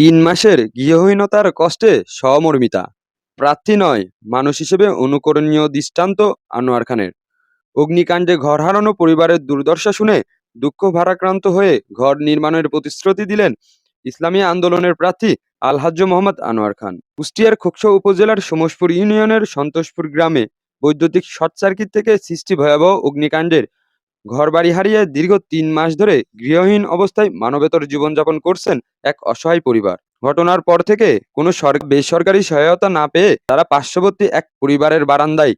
তিন মাসের গৃহহীনতার কষ্টে সহমর্মিতা প্রার্থী নয়, মানুষ হিসেবে অনুকরণীয় দৃষ্টান্ত আনোয়ার খানের। অগ্নিকাণ্ডে ঘর হারানো পরিবারের দুর্দশা শুনে দুঃখ ভারাক্রান্ত হয়ে ঘর নির্মাণের প্রতিশ্রুতি দিলেন ইসলামী আন্দোলনের প্রার্থী আলহাজ্জ মোহাম্মদ আনোয়ার খান। কুষ্টিয়ার খোকসা উপজেলার সমসপুর ইউনিয়নের সন্তোষপুর গ্রামে বৈদ্যুতিক শর্ট সার্কিট থেকে সৃষ্টি ভয়াবহ অগ্নিকাণ্ডের ঘরবাড়ি হারিয়ে দীর্ঘ তিন মাস ধরে গৃহহীন অবস্থায় মানবেতর জীবনযাপন করছেন এক অসহায় পরিবার। ঘটনার পর থেকে কোনো সরকার বেসরকারি সহায়তা না পেয়ে তারা পার্শ্ববর্তী এক পরিবারের বারান্দায়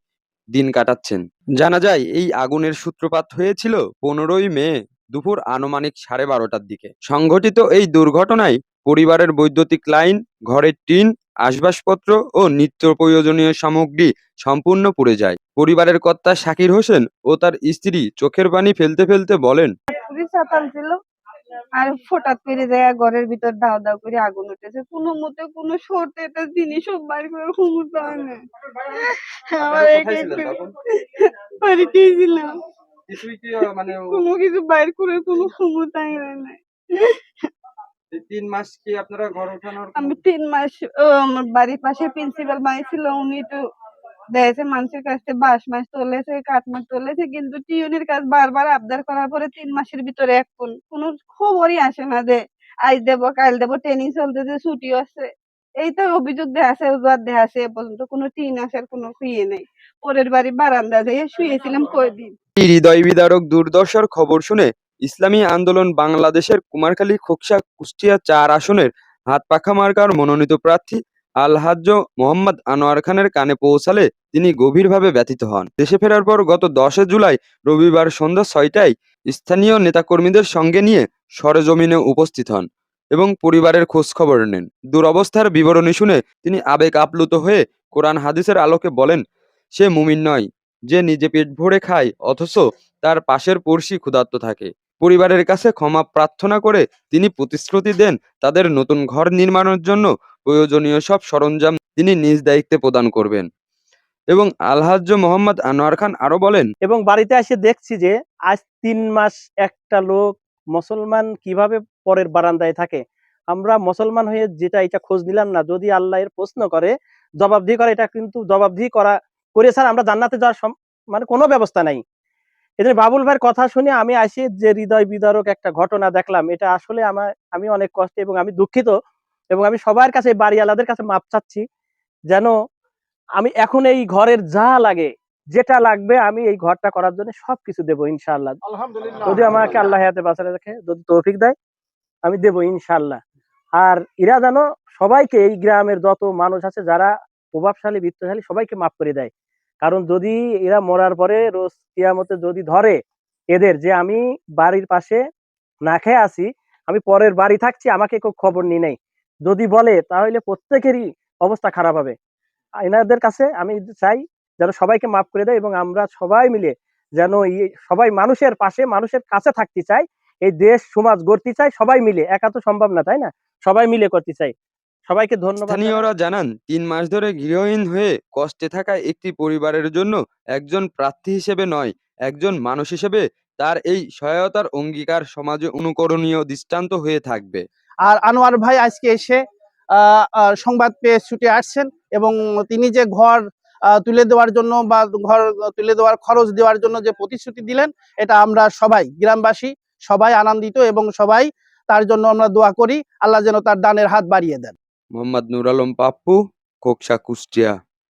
দিন কাটাচ্ছেন। জানা যায়, এই আগুনের সূত্রপাত হয়েছিল পনেরোই মে দুপুর আনুমানিক সাড়ে বারোটার দিকে। সংঘটিত এই দুর্ঘটনায় পরিবারের বৈদ্যুতিক লাইন, ঘরের টিন আসবাবপত্র ও নিত্য প্রয়োজনীয় সামগ্রী সম্পূর্ণ পুড়ে যায়। পরিবারের কর্তা শাকির হোসেন ও তার স্ত্রী চোখের পানি ফেলতে ফেলতে বলেন ছিল। আর হঠাৎ পেরে যায় ঘরের ভিতর দাও দাও করে আগুন উঠেছে। কোনো মতে কোনো সরতে একটা জিনিসও বাইর করে হুমুতে হয় না। আমার একে বাড়িতেই ছিলাম। মানে কোনো কিছু বাইর করে কোনো হুমুতে হয় না। তিন মাস কি আপনারা ঘর ওঠানোর আমি তিন মাস ও আমার বাড়ির পাশে প্রিন্সিপাল মাই ছিল উনি তো দিয়েছে মানুষের কাছ বাঁশ মাস তুলেছে কাঠ মাছ তুলেছে কিন্তু টিউনের কাজ বারবার আবদার করার পরে তিন মাসের ভিতরে এক কোন কোনো খবরই আসে না যে আজ দেবো কাল দেবো ট্রেনিং চলতেছে ছুটি আছে এই তো অভিযোগ আছে উজার দেয়া এ পর্যন্ত কোনো টিন আসার কোনো ইয়ে নেই। পরের বাড়ি বারান্দা যেয়ে শুয়েছিলাম কয়দিন। হৃদয় বিদারক দুর্দশার খবর শুনে ইসলামী আন্দোলন বাংলাদেশের কুমারখালী খোকসা কুষ্টিয়া চার আসনের হাত পাখা মার্কার মনোনীত প্রার্থী আলহাজ্জ মোহাম্মদ আনোয়ার খানের কানে পৌঁছালে তিনি গভীরভাবে ব্যথিত হন। দেশে ফেরার পর গত দশে জুলাই রবিবার সন্ধ্যা ছয়টায় স্থানীয় নেতাকর্মীদের সঙ্গে নিয়ে সরেজমিনে উপস্থিত হন এবং পরিবারের খোঁজ খবর নেন। দুরবস্থার বিবরণী শুনে তিনি আবেগ আপ্লুত হয়ে কোরআন হাদিসের আলোকে বলেন, সে মুমিন নয়, যে নিজে পেট ভরে খায়, অথচ তার পাশের পড়শি ক্ষুধার্ত থাকে। পরিবারের কাছে ক্ষমা প্রার্থনা করে তিনি প্রতিশ্রুতি দেন তাদের নতুন ঘর নির্মাণের জন্য প্রয়োজনীয় সব সরঞ্জাম তিনি নিজ দায়িত্বে প্রদান করবেন। এবং আলহাজ্জ মোহাম্মদ আনোয়ার খান আরও বলেন, এবং বাড়িতে এসে দেখছি যে আজ তিন মাস একটা লোক মুসলমান কীভাবে পরের বারান্দায় থাকে। আমরা মুসলমান হয়ে যেটা এটা খোঁজ নিলাম না। যদি আল্লাহ এর প্রশ্ন করে, জবাবদিহি করে, এটা কিন্তু জবাবদিহি করা, করে স্যার আমরা জান্নাতে যাওয়ার মানে কোনো ব্যবস্থা নাই। এদের বাবুল ভাইয়ের কথা শুনে আমি আসি যে হৃদয় বিদারক একটা ঘটনা দেখলাম। এটা আসলে আমার আমি অনেক কষ্টে এবং আমি দুঃখিত এবং আমি সবার কাছে বাড়িওয়ালাদের কাছে মাপ চাচ্ছি যেন আমি এখন এই ঘরের যা লাগে যেটা লাগবে আমি এই ঘরটা করার জন্য সবকিছু দেবো ইনশাল্লাহ যদি আমাকে আল্লাহ হাতে বাঁচালে রাখে যদি তৌফিক দেয় আমি দেবো ইনশাআল্লাহ। আর এরা যেন সবাইকে এই গ্রামের যত মানুষ আছে যারা প্রভাবশালী বিত্তশালী সবাইকে মাফ করে দেয়। কারণ যদি এরা মরার পরে রোজ কিয়ামতে যদি ধরে এদের যে আমি বাড়ির পাশে না খেয়ে আছি, আমি পরের বাড়ি থাকছি, আমাকে কেউ খবর নি নাই। যদি বলে, তাহলে প্রত্যেকেরই অবস্থা খারাপ হবে। এনাদের কাছে আমি চাই যেন সবাইকে মাফ করে দেয় এবং আমরা সবাই মিলে যেন সবাই মানুষের পাশে, মানুষের কাছে থাকতে চাই। এই দেশ, সমাজ গড়তে চাই, সবাই মিলে। একা তো সম্ভব না, তাই না? সবাই মিলে করতে চাই। সবাইকে ধন্যবাদ। স্থানীয়রা জানান তিন মাস ধরে গৃহহীন হয়ে কষ্টে থাকা একটি পরিবারের জন্য একজন প্রার্থী হিসেবে নয় একজন মানুষ হিসেবে তার এই সহায়তার অঙ্গীকার সমাজে অনুকরণীয় দৃষ্টান্ত হয়ে থাকবে আর আনোয়ার ভাই আজকে এসে সংবাদ পেয়ে ছুটে আসছেন এবং তিনি যে ঘর আহ, তুলে দেওয়ার জন্য বা ঘর তুলে দেওয়ার খরচ দেওয়ার জন্য যে প্রতিশ্রুতি দিলেন এটা আমরা সবাই গ্রামবাসী সবাই আনন্দিত এবং সবাই তার জন্য আমরা দোয়া করি আল্লাহ যেন তার দানের হাত বাড়িয়ে দেন মোহাম্মদ নুর আলম পাপ্পু কোকসা কুষ্টিয়া